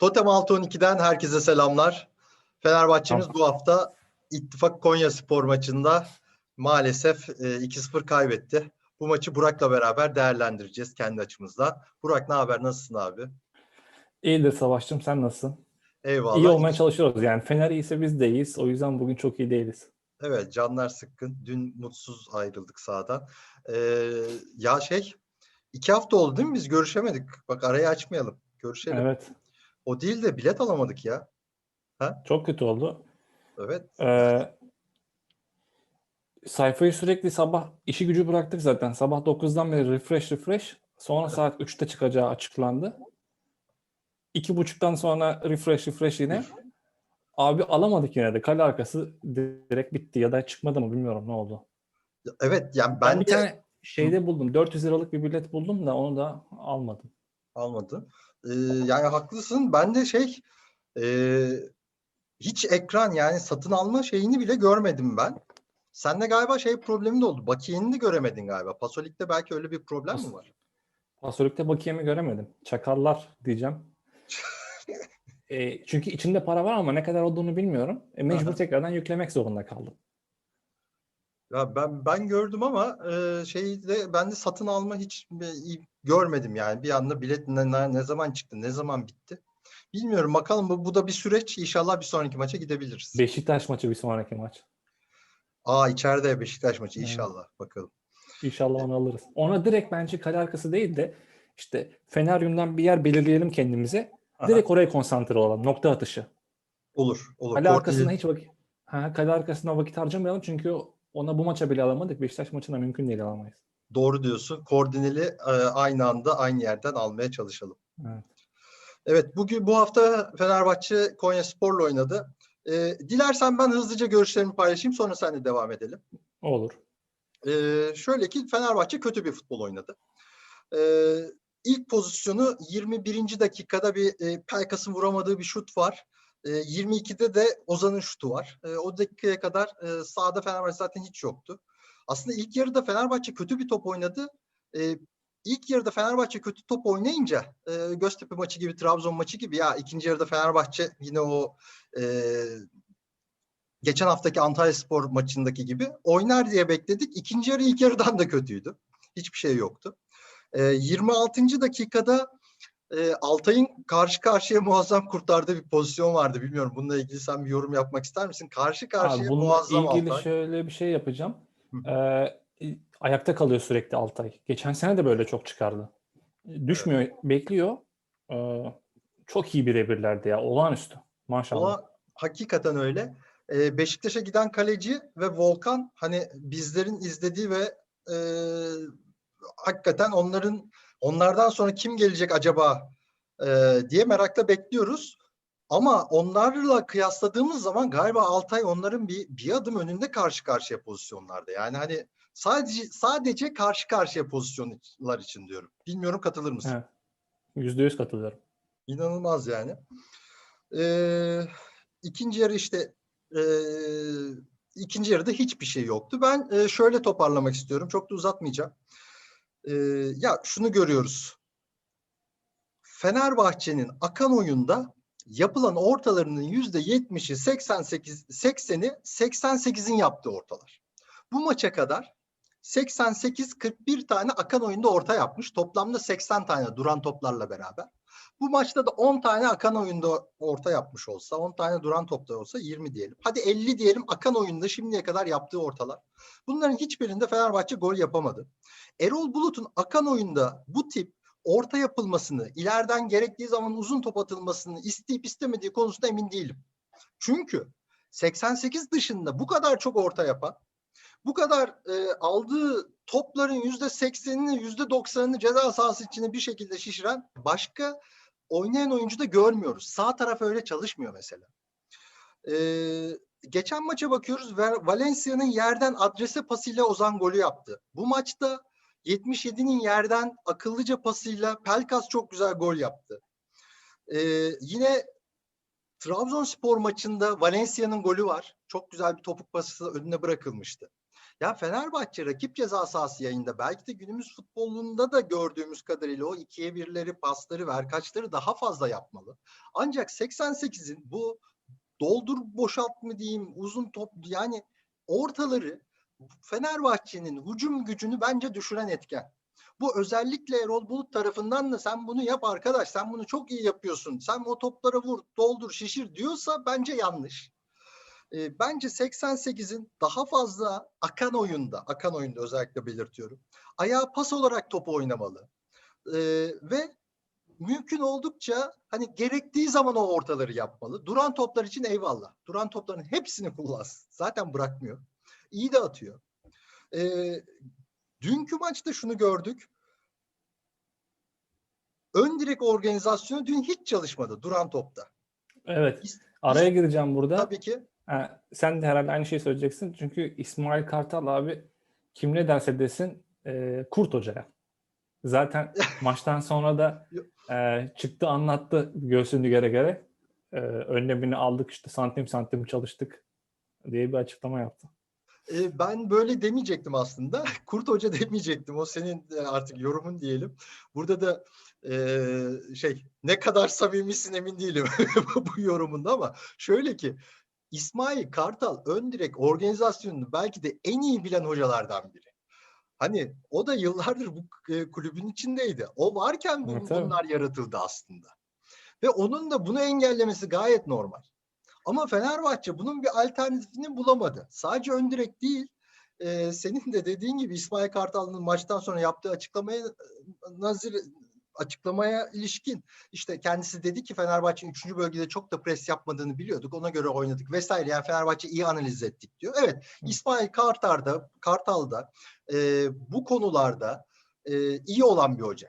Totem 6-12'den herkese selamlar. Fenerbahçe'miz Tamam. bu hafta İttifak Konya Spor maçında maalesef e, 2-0 kaybetti. Bu maçı Burak'la beraber değerlendireceğiz kendi açımızdan. Burak ne haber? Nasılsın abi? İyidir Savaş'cığım sen nasılsın? Eyvallah. İyi olmaya çalışıyoruz yani. Fener iyiyse biz de iyiyiz. O yüzden bugün çok iyi değiliz. Evet canlar sıkkın. Dün mutsuz ayrıldık sahadan. Ee, ya şey iki hafta oldu değil mi? Biz görüşemedik. Bak arayı açmayalım. Görüşelim. Evet. O değil de bilet alamadık ya. Çok kötü oldu. Evet. Ee, sayfayı sürekli sabah işi gücü bıraktık zaten. Sabah 9'dan beri refresh refresh. Sonra saat 3'te çıkacağı açıklandı. 2.30'dan sonra refresh refresh yine. Abi alamadık yine de. Kale arkası direkt bitti ya da çıkmadı mı bilmiyorum ne oldu. Evet yani Ben, ben, bir de tane şeyde buldum. 400 liralık bir bilet buldum da onu da almadım. almadı. Ee, yani haklısın. Ben de şey e, hiç ekran yani satın alma şeyini bile görmedim ben. Sende galiba şey problemi de oldu. Bakiyeni de göremedin galiba. Pasolik'te belki öyle bir problem mi Pas- var? Pasörlükte bakiyemi göremedim. Çakarlar diyeceğim. E, çünkü içinde para var ama ne kadar olduğunu bilmiyorum. E, mecbur Aha. tekrardan yüklemek zorunda kaldım. Ya ben ben gördüm ama e, şeyi de ben de satın alma hiç bir- iyi görmedim yani. Bir anda bilet ne, ne, zaman çıktı, ne zaman bitti? Bilmiyorum bakalım bu, bu da bir süreç. İnşallah bir sonraki maça gidebiliriz. Beşiktaş maçı bir sonraki maç. Aa içeride Beşiktaş maçı Evet. inşallah bakalım. İnşallah onu alırız. Ona direkt bence kale arkası değil de işte Feneryum'dan bir yer belirleyelim kendimize. Aha, Direkt oraya konsantre olalım. Nokta atışı. olur olur. Kale arkasına hiç vakit ha, kale arkasına vakit harcamayalım çünkü ona bu maça bile alamadık. Beşiktaş maçına mümkün değil alamayız. Doğru diyorsun. Koordineli e, aynı anda aynı yerden almaya çalışalım. Evet. Evet bugün bu hafta Fenerbahçe Konya Spor'la oynadı. E, dilersen ben hızlıca görüşlerimi paylaşayım sonra sen de devam edelim. Olur. E, şöyle ki Fenerbahçe kötü bir futbol oynadı. E, ilk pozisyonu 21. dakikada bir e, Pelkas'ın vuramadığı bir şut var. E, 22'de de Ozan'ın şutu var. E, o dakikaya kadar e, sahada Fenerbahçe zaten hiç yoktu. Aslında ilk yarıda Fenerbahçe kötü bir top oynadı. E, ilk yarıda Fenerbahçe kötü top oynayınca e, Göztepe maçı gibi, Trabzon maçı gibi ya ikinci yarıda Fenerbahçe yine o e, geçen haftaki Antalyaspor maçındaki gibi oynar diye bekledik. İkinci yarı ilk yarıdan da kötüydü. Hiçbir şey yoktu. E, 26. dakikada e, Altay'ın karşı karşıya muazzam kurtardığı bir pozisyon vardı. Bilmiyorum bununla ilgili sen bir yorum yapmak ister misin? Karşı karşıya Abi bununla muazzam ilgili Altay. şöyle bir şey yapacağım. Ee, ayakta kalıyor sürekli Altay. Geçen sene de böyle çok çıkardı. Düşmüyor, bekliyor. Ee, çok iyi birebirlerdi ya. Olağanüstü. Maşallah. Ama hakikaten öyle. Ee, Beşiktaş'a giden kaleci ve Volkan hani bizlerin izlediği ve e, hakikaten onların onlardan sonra kim gelecek acaba e, diye merakla bekliyoruz. Ama onlarla kıyasladığımız zaman galiba Altay onların bir bir adım önünde karşı karşıya pozisyonlarda. Yani hani sadece sadece karşı karşıya pozisyonlar için diyorum. Bilmiyorum katılır mısın? Yüzde yüz katılıyorum. İnanılmaz yani. Ee, ikinci yarı işte ee, ikinci yarıda hiçbir şey yoktu. Ben ee, şöyle toparlamak istiyorum. Çok da uzatmayacağım. Ee, ya şunu görüyoruz. Fenerbahçe'nin akan oyunda yapılan ortalarının yüzde yetmişi 88 80'i 88'in yaptığı ortalar. Bu maça kadar 88-41 tane akan oyunda orta yapmış. Toplamda 80 tane duran toplarla beraber. Bu maçta da 10 tane akan oyunda orta yapmış olsa, 10 tane duran topta olsa 20 diyelim. Hadi 50 diyelim akan oyunda şimdiye kadar yaptığı ortalar. Bunların hiçbirinde Fenerbahçe gol yapamadı. Erol Bulut'un akan oyunda bu tip orta yapılmasını, ileriden gerektiği zaman uzun top atılmasını isteyip istemediği konusunda emin değilim. Çünkü 88 dışında bu kadar çok orta yapan, bu kadar e, aldığı topların yüzde 80'ini, yüzde 90'ını ceza sahası içine bir şekilde şişiren başka oynayan oyuncu da görmüyoruz. Sağ taraf öyle çalışmıyor mesela. Ee, geçen maça bakıyoruz. Valencia'nın yerden adrese pasıyla Ozan golü yaptı. Bu maçta 77'nin yerden akıllıca pasıyla Pelkas çok güzel gol yaptı. Ee, yine Trabzonspor maçında Valencia'nın golü var. Çok güzel bir topuk pası önüne bırakılmıştı. Ya Fenerbahçe rakip ceza sahası yayında belki de günümüz futbolunda da gördüğümüz kadarıyla o ikiye birleri, pasları, verkaçları daha fazla yapmalı. Ancak 88'in bu doldur boşalt mı diyeyim uzun top yani ortaları Fenerbahçe'nin hücum gücünü bence düşüren etken. Bu özellikle Erol Bulut tarafından da sen bunu yap arkadaş, sen bunu çok iyi yapıyorsun, sen o toplara vur, doldur, şişir diyorsa bence yanlış. E, bence 88'in daha fazla akan oyunda, akan oyunda özellikle belirtiyorum. Ayağı pas olarak topu oynamalı. E, ve mümkün oldukça hani gerektiği zaman o ortaları yapmalı. Duran toplar için eyvallah. Duran topların hepsini kullansın. Zaten bırakmıyor. İyi de atıyor. E, dünkü maçta şunu gördük. Ön direk organizasyonu dün hiç çalışmadı duran topta. Evet. Araya gireceğim burada. Tabii ki Ha, sen de herhalde aynı şeyi söyleyeceksin. Çünkü İsmail Kartal abi kim ne derse desin e, Kurt Hoca'ya. Zaten maçtan sonra da e, çıktı anlattı göğsünü göre göre. E, önlemini aldık işte santim santim çalıştık diye bir açıklama yaptı. E, ben böyle demeyecektim aslında. Kurt Hoca demeyecektim. O senin artık yorumun diyelim. Burada da e, şey ne kadar samimisin emin değilim bu yorumunda ama şöyle ki İsmail Kartal ön direk organizasyonunu belki de en iyi bilen hocalardan biri. Hani o da yıllardır bu e, kulübün içindeydi. O varken bu, Evet, tabii. bunlar yaratıldı aslında. Ve onun da bunu engellemesi gayet normal. Ama Fenerbahçe bunun bir alternatifini bulamadı. Sadece ön direk değil, e, senin de dediğin gibi İsmail Kartal'ın maçtan sonra yaptığı açıklamaya nazir açıklamaya ilişkin işte kendisi dedi ki Fenerbahçe'nin 3. bölgede çok da pres yapmadığını biliyorduk. Ona göre oynadık vesaire. Yani Fenerbahçe iyi analiz ettik diyor. Evet İsmail Kartal'da Kartal'da e, bu konularda e, iyi olan bir hoca.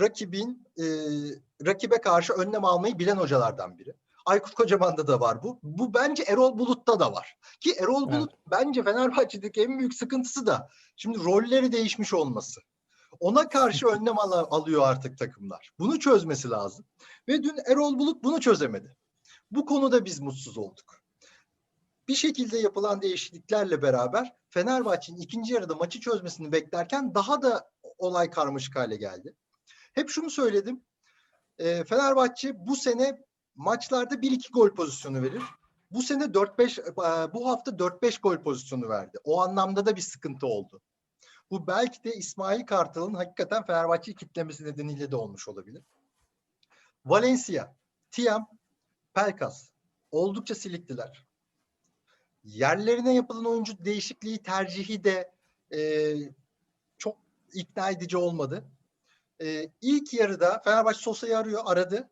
Rakibin e, rakibe karşı önlem almayı bilen hocalardan biri. Aykut Kocaman'da da var bu. Bu bence Erol Bulut'ta da var. Ki Erol Evet. Bulut bence Fenerbahçe'deki en büyük sıkıntısı da şimdi rolleri değişmiş olması. Ona karşı önlem al- alıyor artık takımlar. Bunu çözmesi lazım. Ve dün Erol Bulut bunu çözemedi. Bu konuda biz mutsuz olduk. Bir şekilde yapılan değişikliklerle beraber Fenerbahçe'nin ikinci yarıda maçı çözmesini beklerken daha da olay karmaşık hale geldi. Hep şunu söyledim. Ee, Fenerbahçe bu sene maçlarda 1-2 gol pozisyonu verir. Bu sene 4-5 e, bu hafta 4-5 gol pozisyonu verdi. O anlamda da bir sıkıntı oldu. Bu belki de İsmail Kartal'ın hakikaten Fenerbahçe'yi kitlemesi nedeniyle de olmuş olabilir. Valencia, Tiam, Pelkas oldukça siliktiler. Yerlerine yapılan oyuncu değişikliği tercihi de e, çok ikna edici olmadı. E, ilk yarıda Fenerbahçe Sosa'yı arıyor, aradı.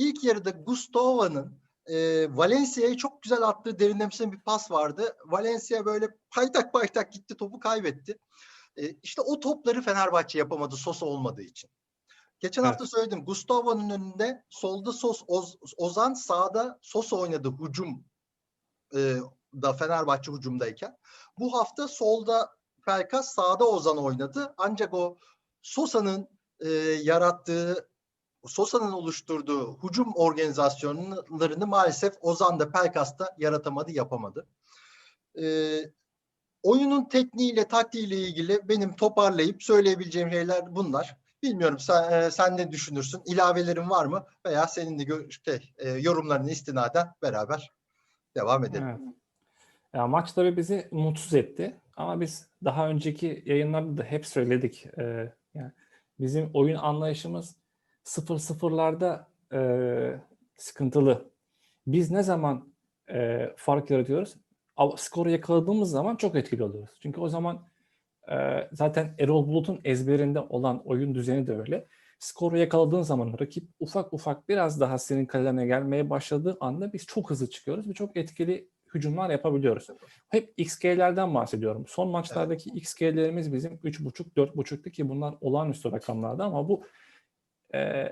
İlk yarıda Gustava'nın e, Valencia'ya çok güzel attığı derinlemesine bir pas vardı. Valencia böyle paytak paytak gitti, topu kaybetti. E, işte o topları Fenerbahçe yapamadı Sosa olmadığı için. Geçen Evet. hafta söyledim. Gustavo'nun önünde solda Sos, Oz- Ozan sağda Sosa oynadı hücum e, da Fenerbahçe hücumdayken. Bu hafta solda Pelkas sağda Ozan oynadı. Ancak o Sosa'nın e, yarattığı Sosa'nın oluşturduğu hücum organizasyonlarını maalesef Ozan da Pelkas da yaratamadı, yapamadı. E, oyunun tekniğiyle, taktiğiyle ilgili benim toparlayıp söyleyebileceğim şeyler bunlar. Bilmiyorum sen, e, sen ne düşünürsün? İlavelerin var mı? Veya senin de şey, e, yorumlarını istinaden beraber devam edelim. Evet. Ya maç tabii bizi mutsuz etti. Ama biz daha önceki yayınlarda da hep söyledik. Ee, yani bizim oyun anlayışımız 0-0'larda e, sıkıntılı. Biz ne zaman e, fark yaratıyoruz? Skoru yakaladığımız zaman çok etkili oluyoruz. Çünkü o zaman e, zaten Erol Bulut'un ezberinde olan oyun düzeni de öyle. Skoru yakaladığın zaman rakip ufak ufak biraz daha senin kalene gelmeye başladığı anda biz çok hızlı çıkıyoruz ve çok etkili hücumlar yapabiliyoruz. Hep XG'lerden bahsediyorum. Son maçlardaki XG'lerimiz bizim 3.5 4.5'tu ki bunlar olağanüstü rakamlardı ama bu e,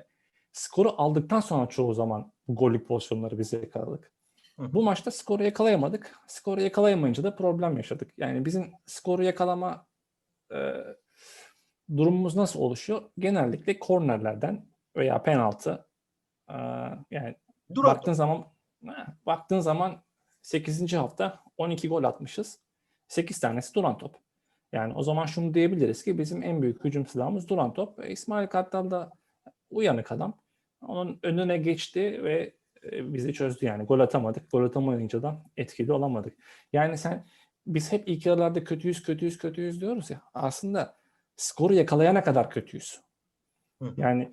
skoru aldıktan sonra çoğu zaman bu gollük pozisyonları bize yakaladık. Hı. Bu maçta skoru yakalayamadık. Skoru yakalayamayınca da problem yaşadık. Yani bizim skoru yakalama e, durumumuz nasıl oluşuyor? Genellikle kornerlerden veya penaltı. E, yani Durak baktığın zaman baktığın zaman 8. hafta 12 gol atmışız. 8 tanesi duran top. Yani o zaman şunu diyebiliriz ki bizim en büyük hücum silahımız duran top. E, İsmail Kartal da uyanık adam. Onun önüne geçti ve e, bizi çözdü yani. Gol atamadık. Gol atamayınca da etkili olamadık. Yani sen biz hep ilk yarılarda kötüyüz, kötüyüz, kötüyüz diyoruz ya. Aslında skoru yakalayana kadar kötüyüz. Hı. Yani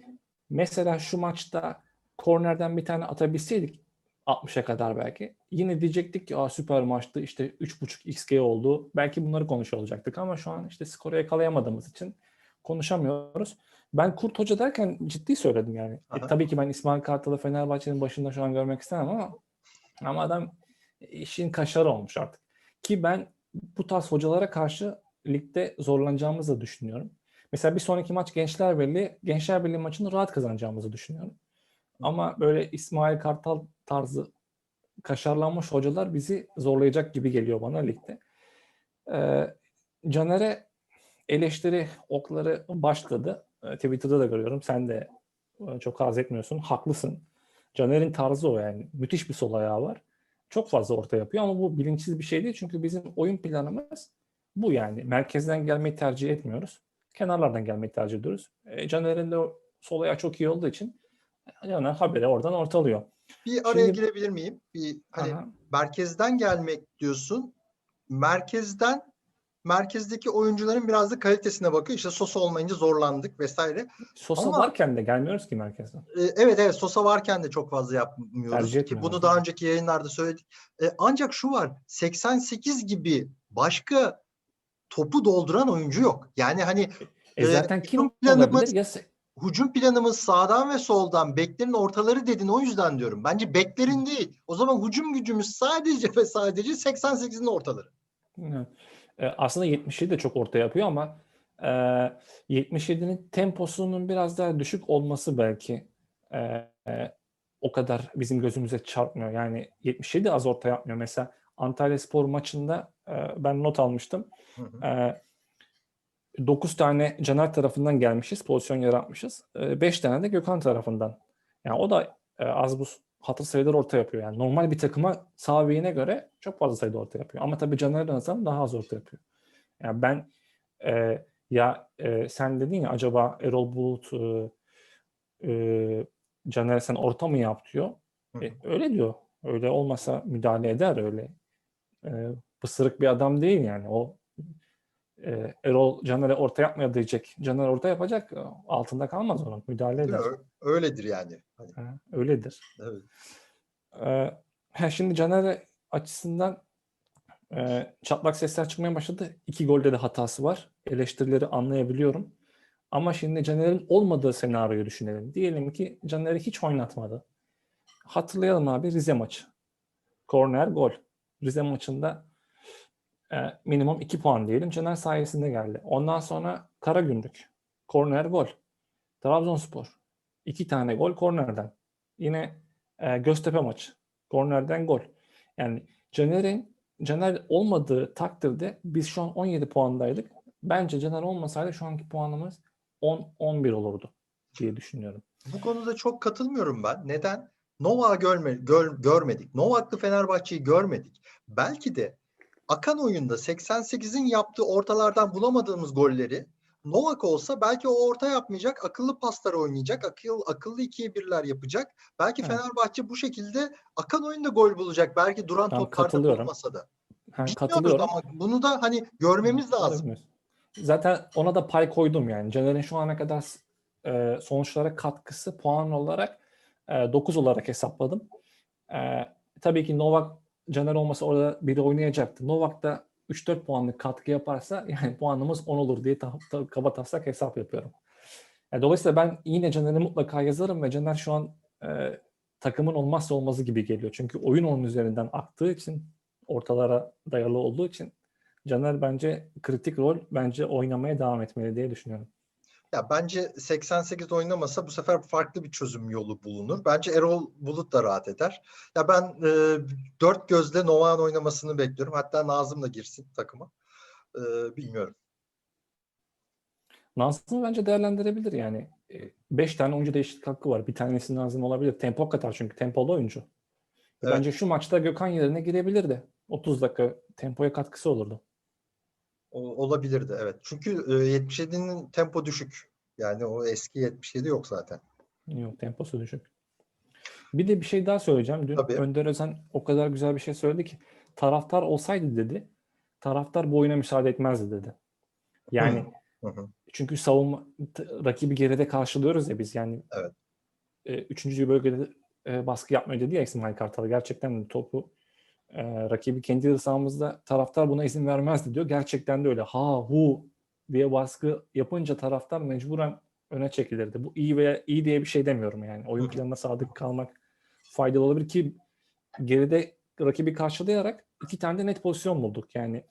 mesela şu maçta kornerden bir tane atabilseydik 60'a kadar belki. Yine diyecektik ki Aa, süper maçtı işte 3.5 XG oldu. Belki bunları konuşuyor olacaktık ama şu an işte skoru yakalayamadığımız için konuşamıyoruz. Ben Kurt Hoca derken ciddi söyledim yani. E, tabii ki ben İsmail Kartal'ı Fenerbahçe'nin başında şu an görmek istemem ama ama adam işin kaşarı olmuş artık. Ki ben bu tarz hocalara karşı ligde zorlanacağımızı da düşünüyorum. Mesela bir sonraki maç Gençler Birliği, Gençler Birliği maçını rahat kazanacağımızı düşünüyorum. Ama böyle İsmail Kartal tarzı kaşarlanmış hocalar bizi zorlayacak gibi geliyor bana ligde. Ee, Caner'e eleştiri okları başladı. Ee, Twitter'da da görüyorum. Sen de e, çok haz etmiyorsun. Haklısın. Caner'in tarzı o yani. Müthiş bir sol ayağı var. Çok fazla orta yapıyor ama bu bilinçsiz bir şey değil. Çünkü bizim oyun planımız bu yani. Merkezden gelmeyi tercih etmiyoruz. Kenarlardan gelmeyi tercih ediyoruz. E, Caner'in de sol ayağı çok iyi olduğu için Caner habere oradan ortalıyor. Bir araya Şimdi- girebilir miyim? Bir hani Aha. merkezden gelmek diyorsun. Merkezden merkezdeki oyuncuların biraz da kalitesine bakıyor. İşte Sosa olmayınca zorlandık vesaire. Sosa Ama- varken de gelmiyoruz ki merkezden. Ee, evet evet Sosa varken de çok fazla yapmıyoruz Tercih ki bunu daha önceki yayınlarda söyledik. Ee, ancak şu var 88 gibi başka topu dolduran oyuncu yok. Yani hani E Ee, zaten kim hücum planımız-? Ya hücum planımız sağdan ve soldan beklerin ortaları dedin o yüzden diyorum. Bence beklerin değil. O zaman hücum gücümüz sadece ve sadece 88'in ortaları. Evet. E, aslında 77 de çok orta yapıyor ama e, 77'nin temposunun biraz daha düşük olması belki e, e, o kadar bizim gözümüze çarpmıyor. Yani 77 az orta yapmıyor. Mesela Antalya Spor maçında e, ben not almıştım. Hı hı. E, 9 tane Caner tarafından gelmişiz, pozisyon yaratmışız. 5 tane de Gökhan tarafından. Yani o da az bu hatır sayılar orta yapıyor. Yani normal bir takıma sağ beyine göre çok fazla sayıda orta yapıyor. Ama tabii Caner Nazan daha az orta yapıyor. Yani ben e, ya e, sen dedin ya acaba Erol Bulut e, e, Caner sen orta mı yap diyor. E, öyle diyor. Öyle olmasa müdahale eder öyle. E, pısırık bir adam değil yani. O e, Erol Caner'e orta yapmaya diyecek. Caner orta yapacak. e, Altında kalmaz onun. Müdahale eder. Öyledir yani. Hani, Ha, öyledir. evet. Ee, ha, şimdi Caner açısından e, çatlak sesler çıkmaya başladı. İki golde de hatası var. Eleştirileri anlayabiliyorum. Ama şimdi Caner'in olmadığı senaryoyu düşünelim. Diyelim ki Caner'i hiç oynatmadı. Hatırlayalım abi Rize maçı. Korner gol. Rize maçında e, minimum 2 puan diyelim. Caner sayesinde geldi. Ondan sonra Karagümrük. Korner gol. Trabzonspor. 2 tane gol kornerden. Yine e, Göztepe maçı. Kornerden gol. Yani Caner'in Caner olmadığı takdirde biz şu an 17 puandaydık. Bence Caner olmasaydı şu anki puanımız 10-11 olurdu diye düşünüyorum. Bu konuda çok katılmıyorum ben. Neden? Novak'ı görme, gör- görmedik. Novak'lı Fenerbahçe'yi görmedik. Belki de akan oyunda 88'in yaptığı ortalardan bulamadığımız golleri Novak olsa belki o orta yapmayacak, akıllı paslar oynayacak, akıl, akıllı ikiye birler yapacak. Belki Evet. Fenerbahçe bu şekilde akan oyunda gol bulacak. Belki duran Ben toplarda olmasa da. Ha, katılıyorum. ama bunu da hani görmemiz lazım. Zaten ona da pay koydum yani. Caner'in şu ana kadar e, sonuçlara katkısı puan olarak e, 9 olarak hesapladım. E, tabii ki Novak Caner olmasa orada biri oynayacaktı. Novak da 3-4 puanlık katkı yaparsa yani puanımız 10 olur diye ta, ta- kaba taslak hesap yapıyorum. Yani dolayısıyla ben yine Caner'i mutlaka yazarım ve Caner şu an e, takımın olmazsa olmazı gibi geliyor. Çünkü oyun onun üzerinden aktığı için ortalara dayalı olduğu için Caner bence kritik rol bence oynamaya devam etmeli diye düşünüyorum. Ya bence 88 oynamasa bu sefer farklı bir çözüm yolu bulunur. Bence Erol Bulut da rahat eder. Ya ben e, dört gözle Novak'ın oynamasını bekliyorum. Hatta Nazım da girsin takıma. E, bilmiyorum. Nazım bence değerlendirebilir yani. 5 tane oyuncu değişiklik hakkı var. Bir tanesi Nazım olabilir. Tempo katar çünkü tempolu oyuncu. Evet. Bence şu maçta Gökhan yerine girebilirdi. 30 dakika tempoya katkısı olurdu. Olabilirdi evet. Çünkü e, 77'nin tempo düşük. Yani o eski 77 yok zaten. Yok temposu düşük. Bir de bir şey daha söyleyeceğim. Dün Tabii. Önder Özen o kadar güzel bir şey söyledi ki taraftar olsaydı dedi taraftar bu oyuna müsaade etmezdi dedi. Yani Hı hı. çünkü savunma rakibi geride karşılıyoruz ya biz yani. Evet. E, üçüncü bölgede e, baskı yapmıyor dedi ya İsmail Kartal. Gerçekten topu e, rakibi kendi sahamızda taraftar buna izin vermezdi diyor. Gerçekten de öyle. Ha hu diye baskı yapınca taraftar mecburen öne çekilirdi. Bu iyi veya iyi diye bir şey demiyorum yani. Oyun planına sadık kalmak faydalı olabilir ki geride rakibi karşılayarak iki tane de net pozisyon bulduk. Yani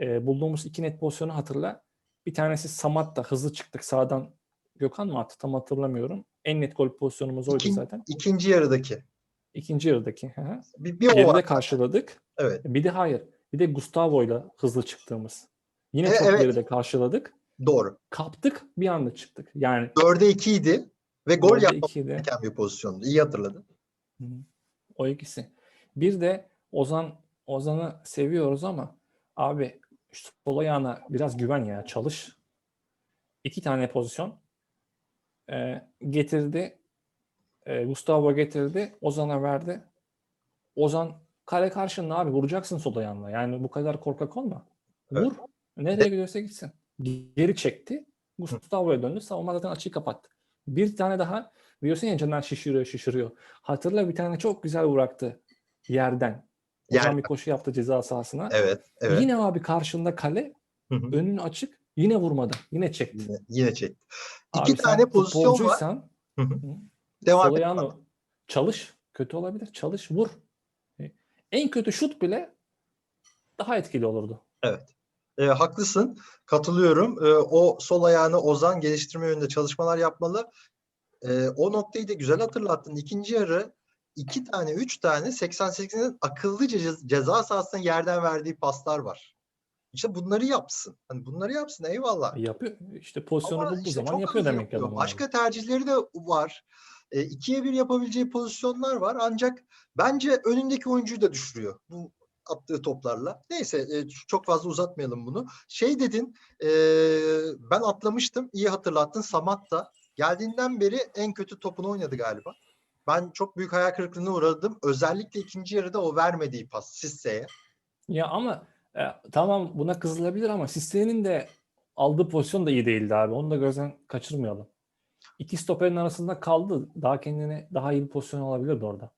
e, bulduğumuz iki net pozisyonu hatırla. Bir tanesi Samat'ta hızlı çıktık sağdan Gökhan mı attı tam hatırlamıyorum. En net gol pozisyonumuz oydu İkin- zaten. İkinci yarıdaki. İkinci yarıdaki. hı hı. Bir, bir o Geride var. karşıladık. Evet. Bir de hayır. Bir de Gustavo'yla hızlı çıktığımız. Yine E, çok evet. geride karşıladık. Doğru. Kaptık bir anda çıktık. Yani 4'e 2 idi ve gol yapmak gereken bir pozisyondu. İyi hatırladın. Hı. O ikisi. Bir de Ozan Ozan'ı seviyoruz ama abi şu sol ayağına biraz güven ya çalış. İki tane pozisyon Ee, getirdi. Ee, Gustavo getirdi. Ozan'a verdi. Ozan kale karşında abi vuracaksın sol ayağınla. Yani bu kadar korkak olma. Vur. Nereye gidiyorsa gitsin. Geri çekti. Gustavo'ya döndü. Savunma zaten açıyı kapattı. Bir tane daha diyorsun ya canından şişiriyor şişiriyor. Hatırla bir tane çok güzel bıraktı yerden. Ozan Yerden. bir koşu yaptı ceza sahasına. Evet. Evet. Yine abi karşında kale önün açık yine vurmadı. Yine çekti. Yine, yine çekti. Abi İki sen tane pozisyon var. futbolcuysan, Hı hı. hı, Devam sol ayağını çalış. Kötü olabilir. Çalış vur. E, En kötü şut bile daha etkili olurdu. Evet. E, haklısın. Katılıyorum. E, o sol ayağını Ozan geliştirme yönünde çalışmalar yapmalı. E, o noktayı da güzel hatırlattın. İkinci yarı iki tane, üç tane 88'in akıllıca ce- ceza sahasına yerden verdiği paslar var. İşte bunları yapsın. Hani bunları yapsın eyvallah. Yapıyor. İşte pozisyonu Ama bulduğu işte zaman yapıyor demek ki. Başka tercihleri de var. E, ikiye bir yapabileceği pozisyonlar var. Ancak bence önündeki oyuncuyu da düşürüyor. Bu attığı toplarla. Neyse e, çok fazla uzatmayalım bunu. Şey dedin e, ben atlamıştım. İyi hatırlattın. Samat da geldiğinden beri en kötü topunu oynadı galiba. Ben çok büyük hayal kırıklığına uğradım. Özellikle ikinci yarıda o vermediği pas Sisse'ye. Ya ama e, tamam buna kızılabilir ama Sisse'nin de aldığı pozisyon da iyi değildi abi. Onu da gözden kaçırmayalım. İki stoperin arasında kaldı. Daha kendine daha iyi bir pozisyon alabilirdi orada.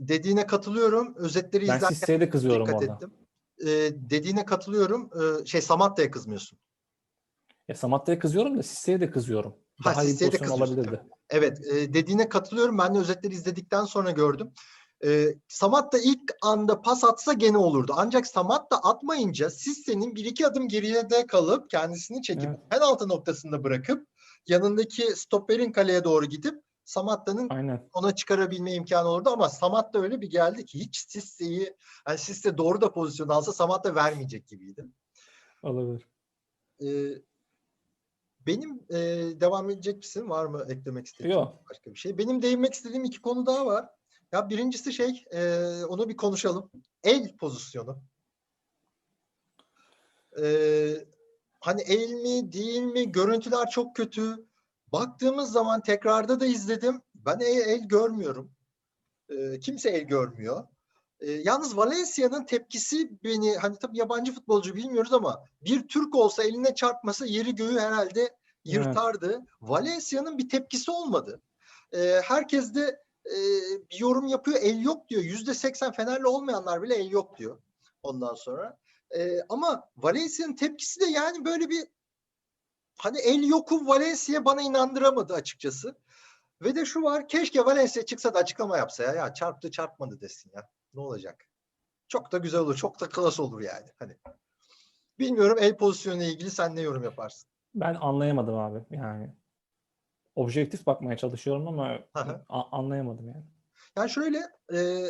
Dediğine katılıyorum. Özetleri Ben izlerken Sisse'ye de kızıyorum dikkat orada. ettim. E, dediğine katılıyorum. E, şey Samatta'ya kızmıyorsun. Ya Samatta'ya kızıyorum da Sisse'ye de kızıyorum. Ha, Daha iyi bir pozisyon alabilirdi. Evet e, dediğine katılıyorum. Ben de özetleri izledikten sonra gördüm. E, Samat da ilk anda pas atsa gene olurdu. Ancak Samat da atmayınca Sisse'nin bir iki adım geriye de kalıp kendisini çekip Evet. penaltı noktasında bırakıp yanındaki stoperin kaleye doğru gidip Samatta'nın Aynen. ona çıkarabilme imkanı olurdu ama Samat da öyle bir geldi ki hiç Sisse'yi yani Sisse doğru da pozisyon alsa Samat da vermeyecek gibiydi. Olabilir. Ee, benim e, devam edecek misin? Var mı eklemek istediğin Yok. başka bir şey? Benim değinmek istediğim iki konu daha var. Ya birincisi şey, e, onu bir konuşalım. El pozisyonu. Ee, hani el mi, değil mi? Görüntüler çok kötü. Baktığımız zaman tekrarda da izledim. Ben el, el görmüyorum. Ee, kimse el görmüyor. Ee, yalnız Valencia'nın tepkisi beni hani tabii yabancı futbolcu bilmiyoruz ama bir Türk olsa eline çarpması yeri göğü herhalde yırtardı. Valencia'nın bir tepkisi olmadı. Ee, herkes de e, bir yorum yapıyor. El yok diyor. Yüzde seksen Fenerli olmayanlar bile el yok diyor. Ondan sonra. Ee, ama Valencia'nın tepkisi de yani böyle bir hani el yoku Valencia bana inandıramadı açıkçası. Ve de şu var. Keşke Valencia çıksa da açıklama yapsa ya. Ya çarptı çarpmadı desin ya. Ne olacak? Çok da güzel olur. Çok da klas olur yani. Hani bilmiyorum el pozisyonuyla ilgili sen ne yorum yaparsın? Ben anlayamadım abi. Yani objektif bakmaya çalışıyorum ama anlayamadım yani. Yani şöyle e,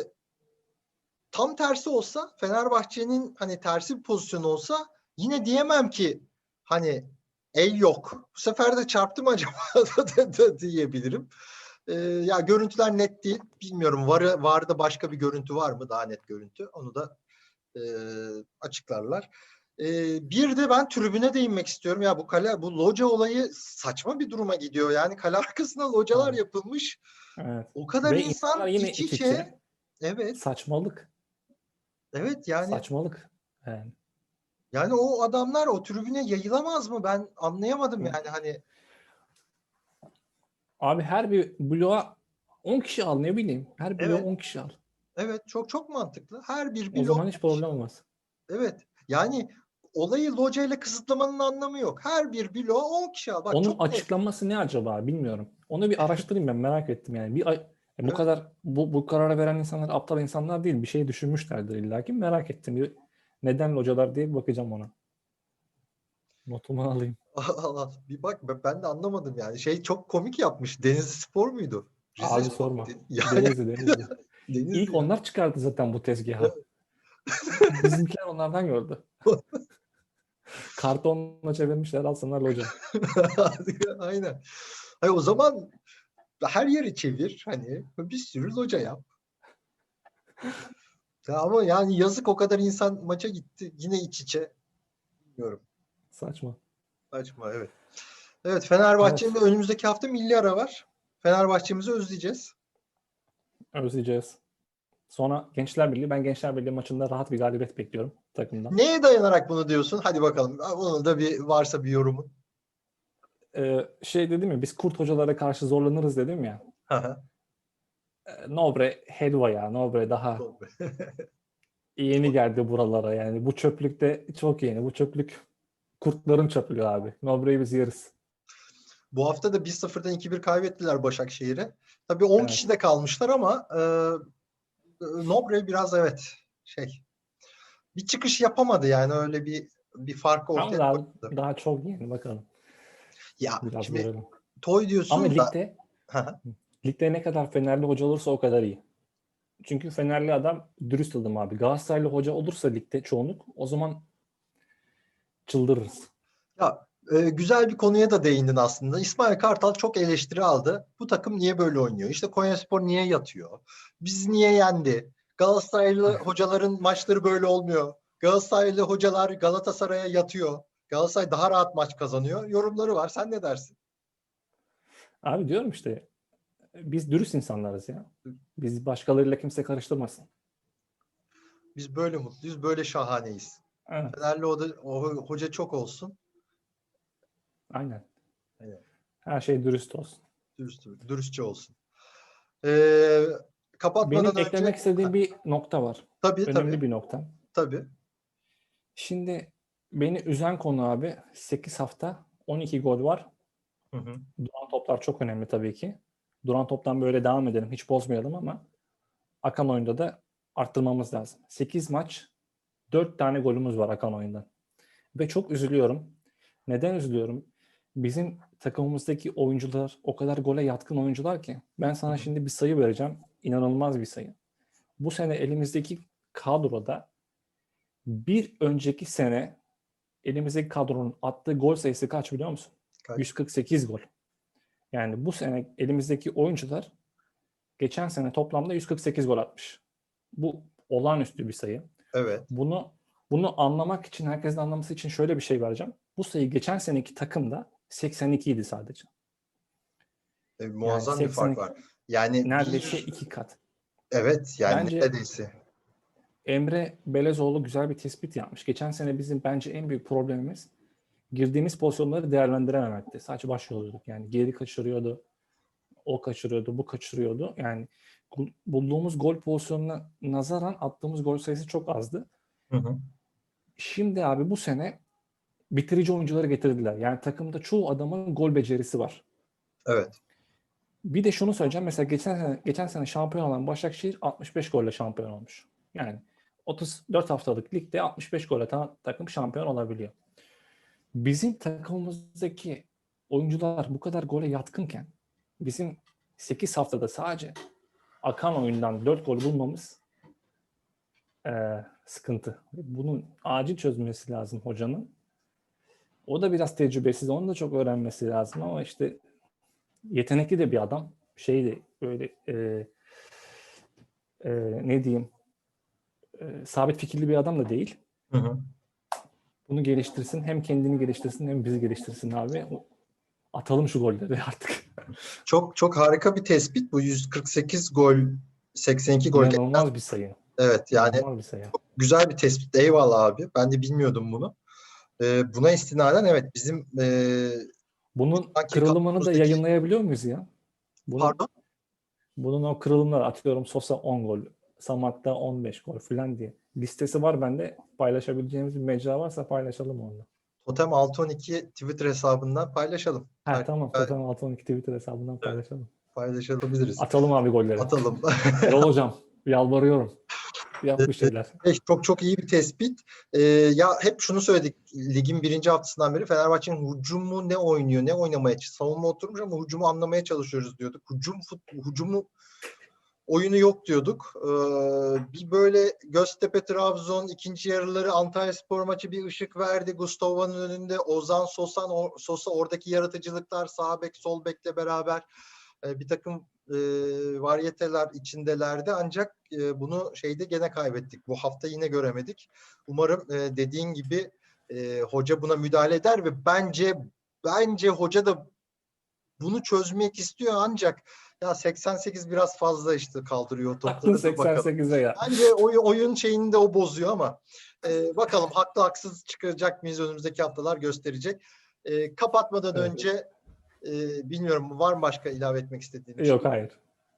tam tersi olsa Fenerbahçe'nin hani tersi bir pozisyon olsa yine diyemem ki hani el yok. Bu sefer de çarptı mı acaba diyebilirim. E, ya görüntüler net değil. Bilmiyorum var vardı başka bir görüntü var mı daha net görüntü. Onu da e, açıklarlar. Ee, bir de ben tribüne değinmek istiyorum. Ya bu kale, bu loca olayı saçma bir duruma gidiyor. Yani kale arkasına localar Evet. yapılmış. Evet. O kadar Ve insan insanlar yine iç iç içe. içe. Evet, Saçmalık. Evet yani Saçmalık. Yani. yani o adamlar o tribüne yayılamaz mı? Ben anlayamadım yani hani Abi her bir bloğa 10 kişi al ne bileyim. Her bloğa Evet. 10 kişi al. evet çok çok mantıklı. Her bir O blok zaman hiç problem olmaz. evet. Yani olayı loca ile kısıtlamanın anlamı yok. Her bir bloğa 10 kişi al. Bak Onun çok net. açıklaması ne acaba bilmiyorum. Onu bir araştırayım ben merak ettim yani. Bir e, bu Evet. kadar bu, bu kararı veren insanlar aptal insanlar değil. Bir şey düşünmüşlerdir illa ki. Merak ettim. Neden localar diye bir bakacağım ona. Notumu alayım. Allah bir bak ben- de anlamadım yani. Şey çok komik yapmış. Denizli Spor muydu? Rize Abi Spor sorma. Yani Denizli, Denizli. Denizli İlk onlar çıkardı zaten bu tezgahı. Bizimkiler onlardan gördü. Kartonla çevirmişler alsınlar loca. Aynen. Hayır, o zaman her yeri çevir hani bir sürü loca yap. Ya ama yani yazık o kadar insan maça gitti yine iç içe. Bilmiyorum. Saçma. Saçma evet. Evet Fenerbahçe'nin de önümüzdeki hafta milli ara var. Fenerbahçe'mizi özleyeceğiz. Özleyeceğiz. Sonra Gençler Birliği. Ben Gençler Birliği maçında rahat bir galibiyet bekliyorum takımdan. Neye dayanarak bunu diyorsun? Hadi bakalım. Onun da bir varsa bir yorumun. Ee, şey dedim ya biz kurt hocalara karşı zorlanırız dedim ya. Hı. Ee, Nobre helva ya. Nobre daha yeni geldi buralara yani. Bu çöplükte çok yeni. Bu çöplük kurtların çöplüğü abi. Nobre'yi biz yeriz. Bu hafta da 1-0'dan 2-1 kaybettiler Başakşehir'e. Tabii 10 Evet. kişi de kalmışlar ama e, Nobre biraz evet şey bir çıkış yapamadı yani öyle bir bir fark ortaya daha, koymadı. daha çok yeni bakalım. Ya Biraz şimdi görelim. toy diyorsun Ama da ligde ligde ne kadar Fenerli hoca olursa o kadar iyi. Çünkü Fenerli adam dürüst adam abi. Galatasaraylı hoca olursa ligde çoğunluk o zaman çıldırırız. ya e, güzel bir konuya da değindin aslında. İsmail Kartal çok eleştiri aldı. Bu takım niye böyle oynuyor? İşte Konyaspor niye yatıyor? Biz niye yendi? Galatasaraylı hocaların maçları böyle olmuyor. Galatasaraylı hocalar Galatasaray'a yatıyor. Galatasaray daha rahat maç kazanıyor. Yorumları var. Sen ne dersin? Abi diyorum işte biz dürüst insanlarız ya. Biz başkalarıyla kimse karıştırmasın. Biz böyle mutluyuz, böyle şahaneyiz. Evet, Fenerli o, da, o hoca çok olsun. aynen. Evet. Her şey dürüst olsun. Dürüst, dürüstçe olsun. Ee, kapatmadan Benim önce eklemek istediğim bir nokta var. tabii Önemli tabii bir nokta. tabii. Şimdi beni üzen konu abi 8 hafta 12 gol var. Hı hı. Duran toplar çok önemli tabii ki. Duran toptan böyle devam edelim. Hiç bozmayalım ama akan oyunda da arttırmamız lazım. 8 maç 4 tane golümüz var akan oyundan. Ve çok üzülüyorum. Neden üzülüyorum? Bizim takımımızdaki oyuncular o kadar gole yatkın oyuncular ki. Ben sana şimdi bir sayı vereceğim. İnanılmaz bir sayı. Bu sene elimizdeki kadroda bir önceki sene elimizdeki kadronun attığı gol sayısı kaç biliyor musun? Kaç? 148 gol. Yani bu sene elimizdeki oyuncular geçen sene toplamda 148 gol atmış. Bu olağanüstü bir sayı. Evet. Bunu bunu anlamak için, herkesin anlaması için şöyle bir şey vereceğim. Bu sayı geçen seneki takımda 82 idi sadece. E, muazzam bir 80 fark var. Yani Neredeyse bir- iki kat. evet yani Bence- neredeyse. Emre Belezoğlu güzel bir tespit yapmış. Geçen sene bizim bence en büyük problemimiz girdiğimiz pozisyonları değerlendirememekti. Sadece başlıyorduk. Yani geri kaçırıyordu. O kaçırıyordu, bu kaçırıyordu. Yani bulduğumuz gol pozisyonuna nazaran attığımız gol sayısı çok azdı. Hı hı. Şimdi abi bu sene bitirici oyuncuları getirdiler. Yani takımda çoğu adamın gol becerisi var. Evet. Bir de şunu söyleyeceğim. Mesela geçen sene, geçen sene şampiyon olan Başakşehir 65 golle şampiyon olmuş. Yani 34 haftalık ligde 65 gol atan takım şampiyon olabiliyor. Bizim takımımızdaki oyuncular bu kadar gole yatkınken bizim 8 haftada sadece akan oyundan 4 gol bulmamız eee, sıkıntı. Bunun acil çözmesi lazım hocanın. O da biraz tecrübesiz. Onu da çok öğrenmesi lazım ama işte yetenekli de bir adam. Şey de böyle e, e, ne diyeyim e, sabit fikirli bir adam da değil. Hı hı. Bunu geliştirsin. Hem kendini geliştirsin hem bizi geliştirsin abi. Atalım şu golleri artık. Çok çok harika bir tespit. Bu 148 gol 82 gol. İnanılmaz bir sayı. Evet yani İnanılmaz bir sayı. güzel bir tespit. Eyvallah abi. Ben de bilmiyordum bunu. Ee, buna istinaden evet bizim ee, Bunun kırılımını da 38 yayınlayabiliyor muyuz ya? Bunun, pardon bunun o kırılımları atıyorum Sosa 10 gol, Samat'ta 15 gol falan diye. Listesi var bende. Paylaşabileceğimiz bir mecra varsa paylaşalım onu. Totem 612 Twitter hesabından paylaşalım. Ha Evet, tamam. Zaten 612 Twitter hesabından paylaşalım. Paylaşabiliriz. Atalım abi golleri. Atalım. Erol hocam yalvarıyorum. Yap bir şeyler. Evet, çok çok iyi bir tespit. Ee, ya hep şunu söyledik ligin birinci haftasından beri Fenerbahçe'nin hücumu ne oynuyor, ne oynamaya savunma oturmuş ama hücumu anlamaya çalışıyoruz diyorduk. Hücum fut, hücumu oyunu yok diyorduk. Ee, bir böyle Göztepe Trabzon ikinci yarıları Antalya Spor maçı bir ışık verdi. Gustavo'nun önünde Ozan Sosan o- Sosa oradaki yaratıcılıklar sağ bek sol bekle beraber e, bir takım e, varyeteler içindelerdi ancak e, bunu şeyde gene kaybettik. Bu hafta yine göremedik. Umarım e, dediğin gibi e, hoca buna müdahale eder ve bence bence hoca da bunu çözmek istiyor ancak ya 88 biraz fazla işte kaldırıyor topları. Bakalım. 88'e ya. Bence oy, oyun şeyini de o bozuyor ama e, bakalım haklı haksız çıkacak mıyız önümüzdeki haftalar gösterecek. E, kapatmadan Evet. önce e, bilmiyorum var mı başka ilave etmek istediğin bir şey? Yok hayır.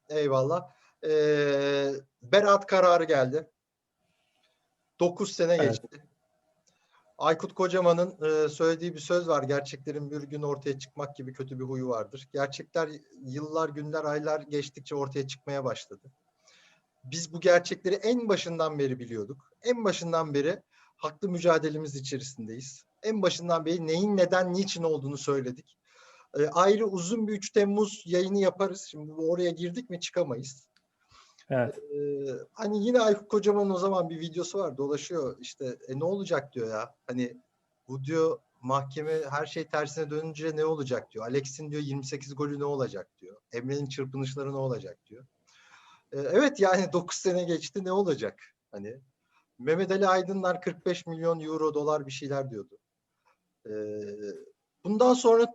Eyvallah. Ee, Berat kararı geldi. 9 sene Evet. geçti. Aykut Kocaman'ın e, söylediği bir söz var. Gerçeklerin bir gün ortaya çıkmak gibi kötü bir huyu vardır. Gerçekler yıllar, günler, aylar geçtikçe ortaya çıkmaya başladı. Biz bu gerçekleri en başından beri biliyorduk. En başından beri haklı mücadelemiz içerisindeyiz. En başından beri neyin neden, niçin olduğunu söyledik. E, ayrı uzun bir 3 Temmuz yayını yaparız. Şimdi oraya girdik mi çıkamayız. Evet. Ee, hani yine Aykut Kocaman'ın o zaman bir videosu var dolaşıyor. İşte e, ne olacak? diyor ya. Hani bu diyor mahkeme her şey tersine dönünce ne olacak diyor. Alex'in diyor 28 golü ne olacak diyor. Emre'nin çırpınışları ne olacak diyor. Ee, evet yani 9 sene geçti ne olacak? Hani Mehmet Ali Aydınlar 45 milyon euro dolar bir şeyler diyordu. Ee, bundan sonra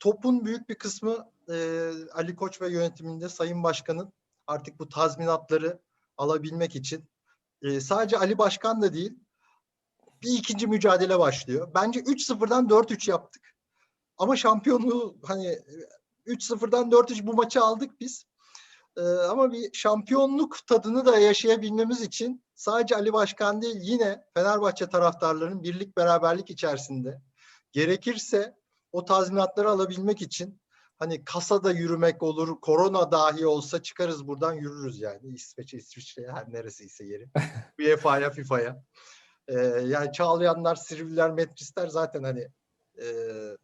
topun büyük bir kısmı e, Ali Koç ve yönetiminde Sayın Başkan'ın artık bu tazminatları alabilmek için e, sadece Ali Başkan da değil bir ikinci mücadele başlıyor. Bence 3-0'dan 4-3 yaptık. Ama şampiyonluğu hani e, 3-0'dan 4-3 bu maçı aldık biz. E, ama bir şampiyonluk tadını da yaşayabilmemiz için sadece Ali Başkan değil yine Fenerbahçe taraftarlarının birlik beraberlik içerisinde gerekirse o tazminatları alabilmek için hani kasada yürümek olur, korona dahi olsa çıkarız buradan yürürüz yani. İsveç'e, İsviçre'ye her neresiyse yeri. UEFA'ya, FIFA'ya. Ee, yani Çağlayanlar, Sivriler, Metrisler zaten hani e,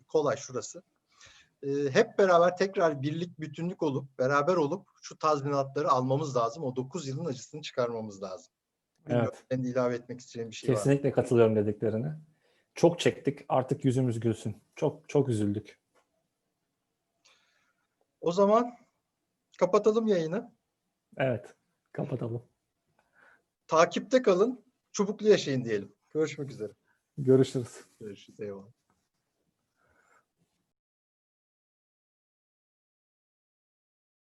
kolay şurası. Ee, hep beraber tekrar birlik, bütünlük olup, beraber olup şu tazminatları almamız lazım. O 9 yılın acısını çıkarmamız lazım. Bilmiyorum, Evet. Senin de ilave etmek isteyeceğin bir şey var. mı? Kesinlikle katılıyorum dediklerine. Çok çektik. Artık yüzümüz gülsün. Çok çok üzüldük. O zaman kapatalım yayını. Evet. Kapatalım. Takipte kalın. Çubuklu yaşayın diyelim. Görüşmek üzere. Görüşürüz. Görüşürüz. Eyvallah.